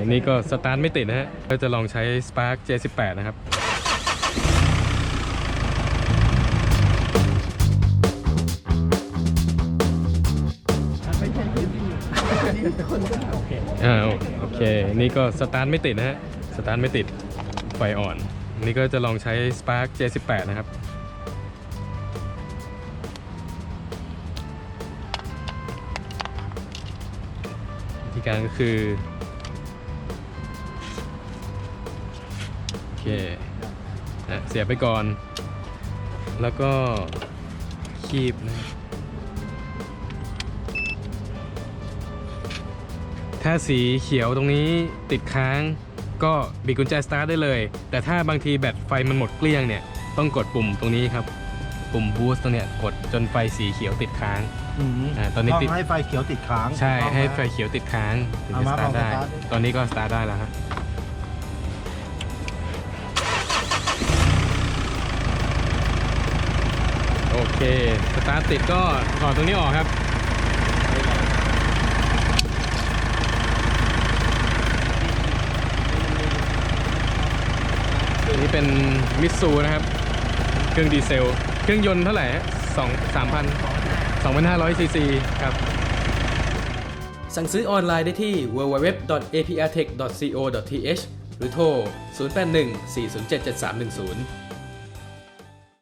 อันนี้ก็สตาร์ทไม่ติดนะฮะก็จะลองใช้ Spark J18 นะครับอ่าโอเค นี่ก็สตาร์ทไม่ติดนะฮะ สตาร์ทไม่ติด ไฟอ่อน นี่ก็จะลองใช้ Spark J18 นะครับ การก็คือโอเคนะเสียบไปก่อน แล้วก็คีบนะถ้าสีเขียวตรงนี้ติดค้างก็บิดกุญแจสตาร์ทได้เลย แต่ถ้าบางทีแบตไฟมันหมดเกลี้ยงเนี่ย ต้องกดปุ่มตรงนี้ครับ ปุ่มบูสต์ตรงเนี้ยกดจนไฟสีเขียวติดค้างอ่าตอนนี้ติดงให้ไฟเขียวติดค้างใช่ถูกต้อง ให้นะไฟเขียวติดค้างถึงจะเอาสมาตาร์ทได้ ลองสตาร์ทดิ ตอนนี้ก็สตาร์ทได้แล้วฮะโอเคสตาร์ทติดก็ถอดตรงนี้ออกครับอันนี้เป็นมิตซูนะครับ เครื่องดีเซล เครื่องยนต์เท่าไหร่สองสามพันสองพันห้าร้อยซีซีครับ สั่งซื้อออนไลน์ได้ที่ www.aprtech.co.th หรือโทร 081 407 7310